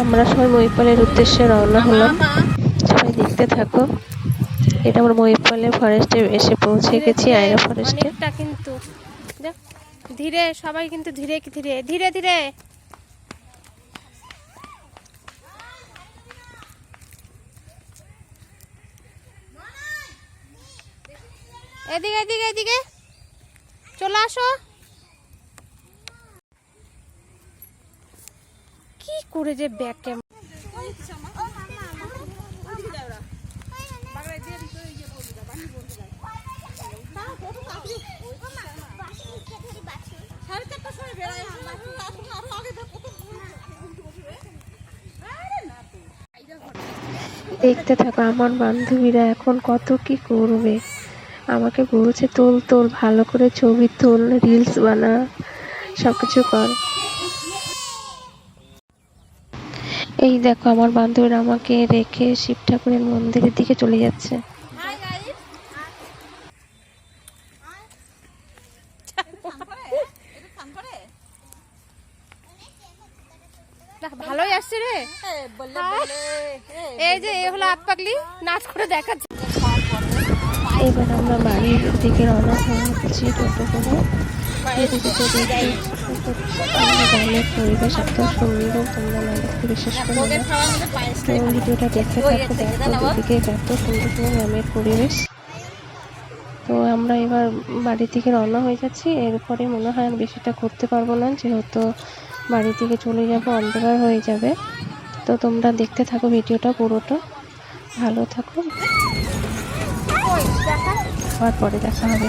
আমরা সবাই মহিপালের উদ্দেশ্যে রওনা হলাম। সবাই দেখতে থাকো। এটা আমরা মহিপালে ফরেস্টে এসে পৌঁছে গেছি আয়রা ফরেস্টে কিন্তু। দেখ, ধীরে সবাই কিন্তু ধীরে ধীরে ধীরে ধীরে। এদিকে এদিকে এদিকে। চলে আসো। করে যে ব্যাকে দেখতে থাকো আমার বান্ধবীরা এখন কত কি করবে। আমাকে বলছে, তোল তোল, ভালো করে ছবি তোল রিলস বানা সব কিছু কর। এই দেখো আমার বান্ধবীরা আমাকে রেখে শিব ঠাকুরের মন্দিরের দিকে চলে যাচ্ছে। ভালোই আসছে রে। হ্যাঁ? এই যে এ হলো পাগলি নাচ করে দেখাচ্ছে। এবার আমরা বাড়ির দিকে রওনা হচ্ছি টোটো করে। এদিকে তো আমরা গ্রামের পরিবেশ এত সুন্দর তোমরা না দেখতে বিশেষ করে তো ভিডিওটা দেখতে থাকো দেখো এদিকে এত সুন্দর সুন্দর গ্রামের পরিবেশ। তো আমরা এবার বাড়ি থেকে রওনা হয়ে যাচ্ছি। এরপরে মনে হয় আর বেশিটা করতে পারব না যেহেতু বাড়ি থেকে চলে যাব অন্ধকার হয়ে যাবে। তো তোমরা দেখতে থাকো ভিডিওটা পুরোটা। ভালো থাকো। আবার পরে দেখা হবে।